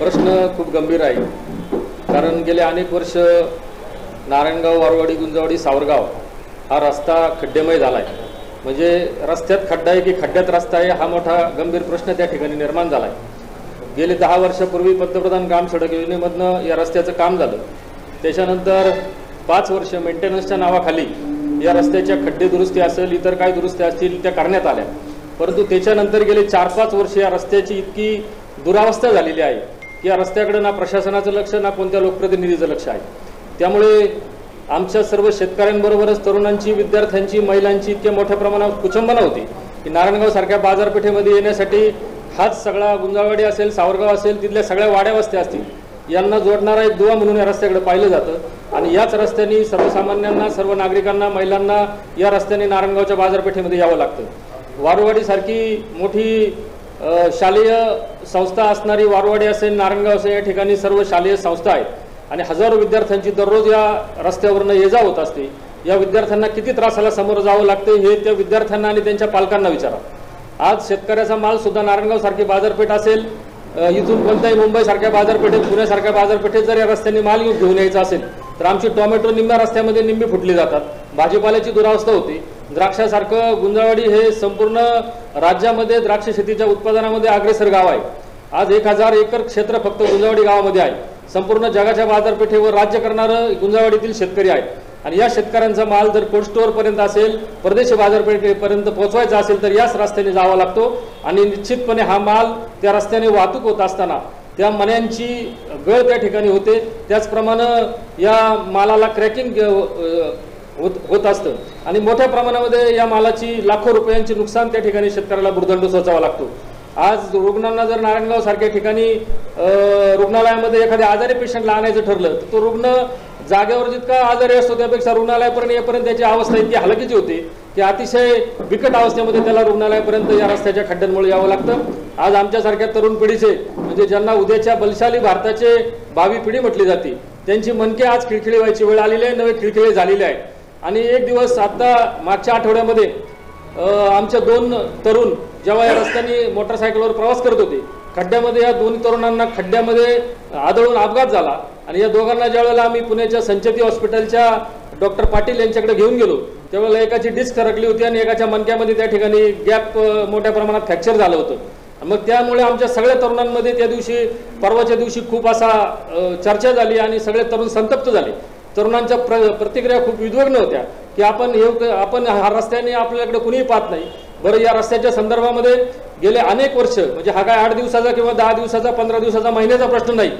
प्रश्न खूप गंभीर आहे. कारण गेले अनेक वर्ष नारायणगाव वारवाडी गुंजवाडी सावरगाव हा रस्ता खड्डेमय झाला आहे म्हणजे रस्त्यात खड्डा आहे की खड्ड्यात रस्ता आहे हा मोठा गंभीर प्रश्न त्या ठिकाणी निर्माण झाला आहे गेले दहा वर्षापूर्वी पंतप्रधान ग्राम सडक योजनेमधनं या रस्त्याचं काम झालं. त्याच्यानंतर पाच वर्ष मेंटेनन्सच्या नावाखाली या रस्त्याच्या खड्डे दुरुस्ती असेल इतर काय दुरुस्ती असतील त्या करण्यात आल्या. परंतु त्याच्यानंतर गेले चार पाच वर्ष या रस्त्याची इतकी दुरावस्था झालेली आहे. या रस्त्याकडे ना प्रशासनाचं लक्ष ना कोणत्या लोकप्रतिनिधीचं लक्ष आहे. त्यामुळे आमच्या सर्व शेतकऱ्यांबरोबरच तरुणांची विद्यार्थ्यांची महिलांची इतक्या मोठ्या प्रमाणात कुचंबना होती की नारायणगाव सारख्या बाजारपेठेमध्ये येण्यासाठी हाच सगळा गुंजावाडी असेल सावरगाव असेल तिथल्या सगळ्या वाड्या वस्त्या असतील यांना जोडणारा एक दुवा म्हणून या रस्त्याकडे पाहिलं जातं. आणि याच रस्त्याने सर्वसामान्यांना सर्व नागरिकांना महिलांना या रस्त्याने नारायणगावच्या बाजारपेठेमध्ये यावं लागतं. वारुवाडीसारखी मोठी शालेय संस्था असणारी वारवाडी असेल नारंगाव असेल या ठिकाणी सर्व शालेय संस्था आहेत. आणि हजारो विद्यार्थ्यांची दररोज या रस्त्यावरनं ये जा होत असते. या विद्यार्थ्यांना किती त्रासाला समोर जावं लागते हे त्या विद्यार्थ्यांना आणि त्यांच्या पालकांना विचारा. आज शेतकऱ्याचा माल सुद्धा नारायणगाव सारखी बाजारपेठ असेल इथून कोणत्याही मुंबई सारख्या बाजारपेठेत पुण्यासारख्या बाजारपेठेत जर या रस्त्याने माल घेऊन यायचा असेल तर आमची टोमॅटो निम्म्या रस्त्यामध्ये निम्मी फुटली जातात. भाजीपाल्याची दुरावस्था होती. द्राक्षासारखं गुंजावाडी हे संपूर्ण राज्यामध्ये द्राक्ष शेतीच्या उत्पादनामध्ये अग्रेसर गाव आहे. आज एक हजार एकर क्षेत्र फक्त गुंजावाडी गावामध्ये आहे. संपूर्ण जगाच्या बाजारपेठेवर राज्य करणारं गुंजावाडीतील शेतकरी आहे. आणि या शेतकऱ्यांचा माल जर कोल्ड स्टोअर पर्यंत असेल परदेशी बाजारपेठेपर्यंत पोहोचवायचा असेल तर याच रस्त्याने जावा लागतो. आणि निश्चितपणे हा माल त्या रस्त्याने वाहतूक होत असताना त्या मण्यांची गळ त्या ठिकाणी होते. त्याचप्रमाणे या मालाला क्रॅकिंग होत होत असतं. आणि मोठ्या प्रमाणामध्ये या मालाची लाखो रुपयांची नुकसान त्या ठिकाणी शेतकऱ्याला भुर्दंड सोचावा लागतो. आज रुग्णांना जर नारायणगाव सारख्या ठिकाणी रुग्णालयामध्ये एखाद्या आजारी पेशंटला आणायचं ठरलं तर तो रुग्ण जागेवर जितका आजारी असतो त्यापेक्षा रुग्णालयापर्यंत येपर्यंत त्याची अवस्था इतकी हलकीची होती की अतिशय बिकट अवस्थेमध्ये त्याला रुग्णालयापर्यंत या रस्त्याच्या खड्ड्यांमुळे यावं लागतं. आज आमच्यासारख्या तरुण पिढीचे म्हणजे ज्यांना उद्याच्या बलशाली भारताचे भावी पिढी म्हटली जाते त्यांची मनके आज खिळखिळी व्हायची वेळ आलेली आहे नवे खिळखिळे झालेले आहे. आणि एक दिवस आता मागच्या आठवड्यामध्ये आमच्या दोन तरुण जेव्हा या रस्त्याने मोटरसायकलवर प्रवास करत होते खड्ड्यामध्ये या दोन्ही तरुणांना खड्ड्यामध्ये आदळून अपघात झाला. आणि या दोघांना ज्यावेळेला आम्ही पुण्याच्या संचती हॉस्पिटलच्या डॉक्टर पाटील यांच्याकडे घेऊन गेलो त्यावेळेला एकाची डिस्क थरकली होती आणि एकाच्या मनक्यामध्ये त्या ठिकाणी गॅप मोठ्या प्रमाणात फ्रॅक्चर झालं होतं. मग त्यामुळे आमच्या सगळ्या तरुणांमध्ये त्या दिवशी परवाच्या दिवशी खूप असा चर्चा झाली आणि सगळे तरुण संतप्त झाले. तरुणांच्या प्र प्रतिक्रिया खूप विद्वग्न होत्या की आपण हे आपण हा रस्त्याने आपल्याकडे कुणीही पाहत नाही. बरं या रस्त्याच्या संदर्भामध्ये गेले अनेक वर्ष म्हणजे हा काय आठ दिवसाचा किंवा दहा दिवसाचा पंधरा दिवसाचा महिन्याचा प्रश्न नाही.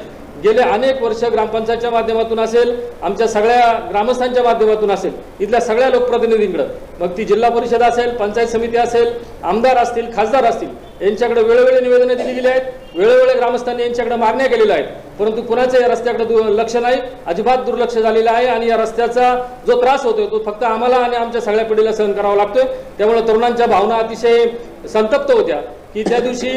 गेले अनेक वर्ष ग्रामपंचायतच्या माध्यमातून असेल आमच्या सगळ्या ग्रामस्थांच्या माध्यमातून असेल इथल्या सगळ्या लोकप्रतिनिधींकडं. मग ती जिल्हा परिषद असेल पंचायत समिती असेल आमदार असतील खासदार असतील यांच्याकडे वेळोवेळी निवेदनं दिली गेली आहेत. वेळोवेळी ग्रामस्थांनी यांच्याकडे मागण्या केलेल्या आहेत. परंतु कुणाच्या या रस्त्याकडे लक्ष नाही? अजिबात दुर्लक्ष झालेलं आहे आणि या रस्त्याचा जो त्रास होतोय तो फक्त आम्हाला आणि आमच्या सगळ्या पिढीला सहन करावा लागतोय. त्यामुळे तरुणांच्या भावना अतिशय संतप्त होत्या की त्या दिवशी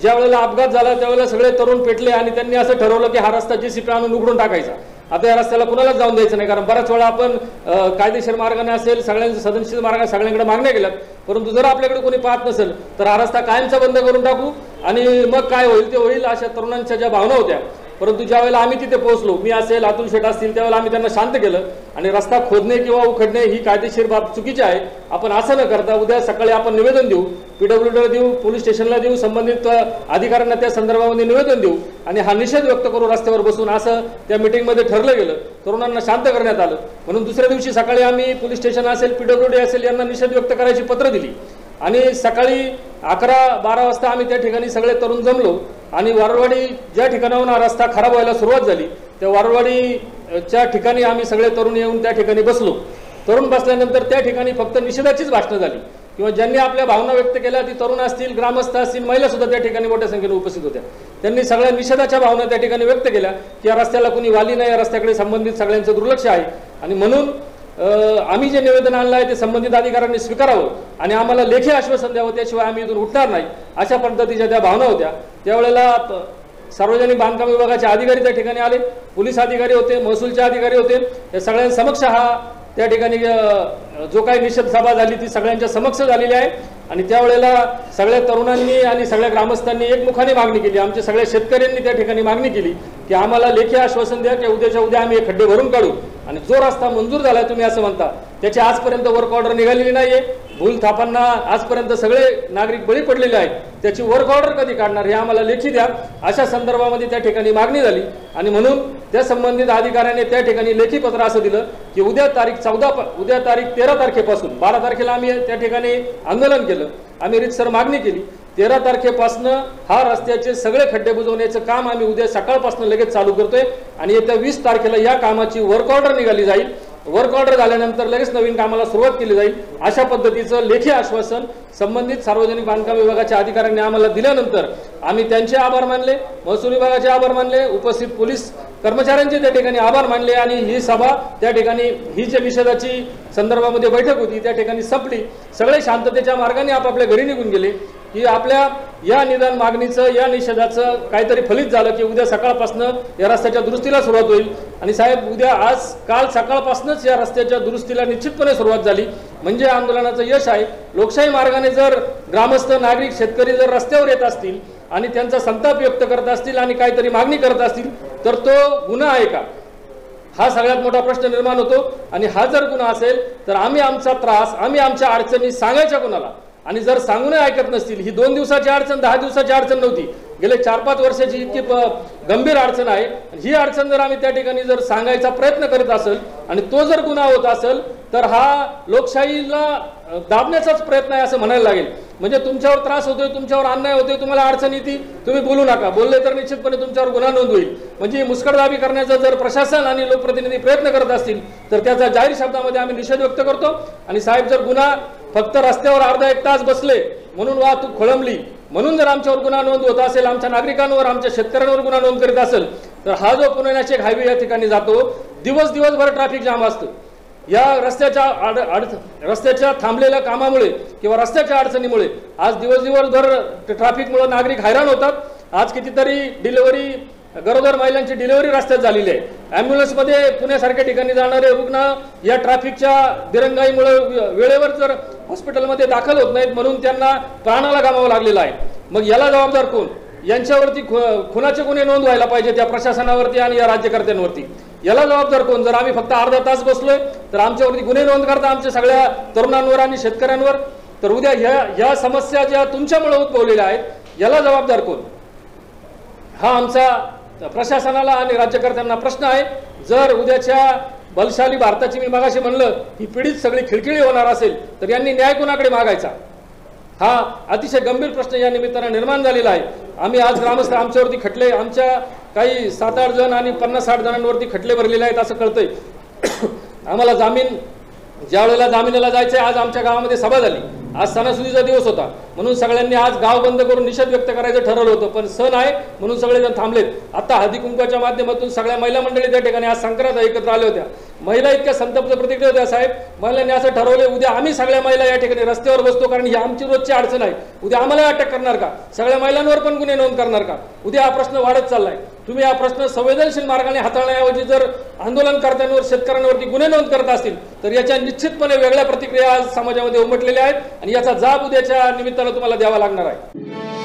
ज्या वेळेला अपघात झाला त्यावेळेला सगळे तरुण पेटले आणि त्यांनी असं ठरवलं की हा रस्ता जेसीपी आणून उघडून टाकायचा. आता या रस्त्याला कुणालाच जाऊन द्यायचं नाही कारण बऱ्याच वेळा आपण कायदेशीर मार्गाने असेल सगळ्यांच्या सदनशील मार्गाने सगळ्यांकडे मागण्या केल्यात. परंतु जर आपल्याकडे कोणी पाहत नसेल तर हा रस्ता कायमचा बंद करून टाकू आणि मग काय होईल ते होईल अशा तरुणांच्या ज्या भावना होत्या. परंतु ज्या वेळेला आम्ही तिथे पोहोचलो मी असेल अतुल शेठ असतील त्यावेळेला आम्ही त्यांना शांत केलं. आणि रस्ता खोदणे किंवा उखडणे ही कायदेशीर बाब चुकीची आहे. आपण असं न करता उद्या सकाळी आपण निवेदन देऊ पीडब्ल्यूडीला देऊ पोलीस स्टेशनला देऊ संबंधित अधिकाऱ्यांना त्या संदर्भामध्ये निवेदन देऊ. आणि हा निषेध व्यक्त करू रस्त्यावर बसून असं त्या मिटिंगमध्ये ठरलं गेलं. तरुणांना शांत करण्यात आलं. म्हणून दुसऱ्या दिवशी सकाळी आम्ही पोलीस स्टेशन असेल पीडब्ल्यूडी असेल यांना निषेध व्यक्त करायची पत्र दिली. आणि सकाळी अकरा बारा वाजता आम्ही त्या ठिकाणी सगळे तरुण जमलो. आणि वारवाडी ज्या ठिकाणाहून हा रस्ता खराब व्हायला सुरुवात झाली त्या वारवाडीच्या ठिकाणी आम्ही सगळे तरुण येऊन त्या ठिकाणी बसलो. तरुण बसल्यानंतर त्या ठिकाणी फक्त निषेधाचीच भाषणं झाली. किंवा ज्यांनी आपल्या भावना व्यक्त केल्या ती तरुण असतील ग्रामस्थ असतील महिला सुद्धा त्या ठिकाणी मोठ्या संख्येने उपस्थित होत्या. त्यांनी सगळ्या निषेधाच्या भावना त्या ठिकाणी व्यक्त केल्या की या रस्त्याला कुणी वाली नाही या रस्त्याकडे संबंधित सगळ्यांचं दुर्लक्ष आहे. आणि म्हणून आम्ही जे निवेदन आणलं आहे ते संबंधित अधिकाऱ्यांनी स्वीकारावं आणि आम्हाला लेखी आश्वासन द्यावं त्याशिवाय आम्ही इथून उठणार नाही. अशा पद्धतीच्या त्या भावना होत्या त्यावेळेला सार्वजनिक बांधकाम विभागाचे अधिकारी त्या ठिकाणी आले पोलीस अधिकारी होते महसूलचे अधिकारी होते. या सगळ्यांसमक्ष हा त्या ठिकाणी जो काही निषेध सभा झाली ती सगळ्यांच्या समक्ष झालेली आहे. आणि त्यावेळेला सगळ्या तरुणांनी आणि सगळ्या ग्रामस्थांनी एकमुखाने मागणी केली. आमच्या सगळ्या शेतकऱ्यांनी त्या ठिकाणी मागणी केली की आम्हाला लेखी आश्वासन द्या की उद्याच्या उद्या आम्ही हे खड्डे भरून काढू. आणि जो रस्ता मंजूर झाला तुम्ही असं म्हणता त्याची आजपर्यंत वर्क ऑर्डर निघालेली नाहीये. भूल थापांना आजपर्यंत सगळे नागरिक बळी पडलेले आहेत. त्याची वर्क ऑर्डर कधी काढणार हे आम्हाला लेखी द्या. अशा संदर्भामध्ये त्या ठिकाणी मागणी झाली. आणि म्हणून त्या संबंधित अधिकाऱ्याने त्या ठिकाणी लेखी पत्र असं दिलं की उद्या तारीख चौदा उद्या तारीख तेरा तारखेपासून बारा तारखेला आम्ही त्या ठिकाणी आंदोलन केलं. आम्ही रितसर मागणी केली. तेरा तारखेपासनं हा रस्त्याचे सगळे खड्डे बुजवण्याचं काम आम्ही उद्या सकाळपासून लगेच चालू करतोय. आणि येत्या वीस तारखेला या कामाची वर्क ऑर्डर निघाली जाईल. वर्क ऑर्डर झाल्यानंतर लगेच नवीन कामाला सुरुवात केली जाईल. अशा पद्धतीचं लेखी आश्वासन संबंधित सार्वजनिक बांधकाम विभागाच्या अधिकाऱ्यांनी आम्हाला दिल्यानंतर आम्ही त्यांचे आभार मानले महसूल विभागाचे आभार मानले उपस्थित पोलीस कर्मचाऱ्यांचे त्या ठिकाणी आभार मानले आणि ही सभा त्या ठिकाणी ही जे निषेधाची संदर्भामध्ये बैठक होती त्या ठिकाणी संपली. सगळे शांततेच्या मार्गाने आपापल्या घरी निघून गेले. की आपल्या या निदान मागणीचं या निषेधाचं काहीतरी फलित झालं की उद्या सकाळपासून या रस्त्याच्या दुरुस्तीला सुरुवात होईल. आणि साहेब उद्या आज काल सकाळपासूनच या रस्त्याच्या दुरुस्तीला निश्चितपणे सुरुवात झाली. म्हणजे आंदोलनाचं यश आहे. लोकशाही मार्गाने जर ग्रामस्थ नागरिक शेतकरी जर रस्त्यावर येत असतील आणि त्यांचा संताप व्यक्त करत असतील आणि काहीतरी मागणी करत असतील तर तो गुन्हा आहे का? हा सगळ्यात मोठा प्रश्न निर्माण होतो. आणि हा जर गुन्हा असेल तर आम्ही आमचा त्रास आम्ही आमच्या अडचणी सांगायच्या कोणाला? आणि जर सांगूनही ऐकत नसतील ही दोन दिवसाची अडचण दहा दिवसाची अडचण नव्हती. गेले चार पाच वर्षाची इतकी प- गंभीर अडचण आहे. ही अडचण जर आम्ही त्या ठिकाणी जर सांगायचा प्रयत्न करत असेल आणि तो जर गुन्हा होत असेल तर हा लोकशाहीला दाबण्याचाच प्रयत्न आहे असं म्हणायला लागेल. म्हणजे तुमच्यावर त्रास होतोय तुमच्यावर अन्याय होतोय तुम्हाला अडचण येते तुम्ही बोलू नका. बोलले तर निश्चितपणे तुमच्यावर गुन्हा नोंद होईल. म्हणजे ही मुस्कटदाबी करण्याचा जर प्रशासन आणि लोकप्रतिनिधी प्रयत्न करत असतील तर त्याचा जाहीर शब्दामध्ये आम्ही निषेध व्यक्त करतो. आणि साहेब जर गुन्हा फक्त रस्त्यावर अर्धा एक तास बसले म्हणून वाहतूक खोळंबली. म्हणून जर आमच्यावर गुन्हा नोंद होत असेल आमच्या नागरिकांवर आमच्या शेतकऱ्यांवर गुन्हा नोंद करीत असेल तर हा जो पुणे हायवे या ठिकाणी जातो दिवस दिवसभर ट्रॅफिक जाम असतं. या रस्त्याच्या अड अड रस्त्याच्या थांबलेल्या कामामुळे किंवा रस्त्याच्या अडचणीमुळे आज दिवस दिवसभर ट्रॅफिकमुळे नागरिक हैराण होतात. आज कितीतरी डिलिव्हरी गरोदर महिलांची डिलिव्हरी रस्त्यात झालेली आहे. ॲम्ब्युलन्समध्ये पुण्यासारख्या ठिकाणी जाणारे रुग्ण या ट्रॅफिकच्या दिरंगाईमुळे वेळेवर जर हॉस्पिटलमध्ये दाखल होत नाहीत म्हणून त्यांना प्राणाला गमावं लागलेलं आहे. मग याला जबाबदार कोण? यांच्यावरती खु- खुनाचे गुन्हे नोंद व्हायला पाहिजे त्या प्रशासनावरती आणि या राज्यकर्त्यांवरती. याला जबाबदार कोण? जर आम्ही फक्त अर्धा तास बसलोय तर आमच्यावरती गुन्हे नोंद करता आमच्या सगळ्या तरुणांवर आणि शेतकऱ्यांवर. तर उद्या ह्या ह्या समस्या ज्या तुमच्यामुळे उद्भवलेल्या आहेत याला जबाबदार कोण? हा आमचा प्रशासनाला आणि राज्यकर्त्यांना प्रश्न आहे जर उद्याच्या बलशाली भारताची मी मागाशी म्हणलं ही पिढीत सगळी खिळखिळी होणार असेल तर यांनी न्याय कोणाकडे मागायचा? हा अतिशय गंभीर प्रश्न या निमित्तानं निर्माण झालेला आहे. आम्ही आज ग्रामस्थ आमच्यावरती खटले आमच्या काही सात आठ जण आणि पन्नास साठ जणांवरती खटले भरलेले आहेत असं कळतंय. आम्हाला जामीन ज्या वेळेला जामिनाला जायचंय आज आमच्या गावामध्ये सभा झाली. आज सणासुदीचा दिवस होता. म्हणून सगळ्यांनी आज गाव बंद करून निषेध व्यक्त करायचं ठरवलं होतं. पण सण आहे म्हणून सगळेजण थांबलेत. आता हळदीकुंकांच्या माध्यमातून सगळ्या महिला मंडळी त्या ठिकाणी आज संक्रांत एकत्र आल्या होत्या. महिला इतक्या संतप्त प्रतिक्रिया होत्या साहेब. महिलांनी असं ठरवले उद्या आम्ही सगळ्या महिला या ठिकाणी रस्त्यावर बसतो कारण ही आमची रोजची अडचण आहे. उद्या आम्हाला अटक करणार का? सगळ्या महिलांवर पण गुन्हे नोंद करणार का? उद्या हा प्रश्न वाढत चाललाय. तुम्ही हा प्रश्न संवेदनशील मार्गाने हाताळण्याऐवजी जर आंदोलनकर्त्यांवर शेतकऱ्यांवरती गुन्हे नोंद करत असतील तर याच्या निश्चितपणे वेगळ्या प्रतिक्रिया आज समाजामध्ये उमटलेल्या आहेत आणि याचा जाब उद्याच्या निमित्तानं तुम्हाला द्यावा लागणार आहे.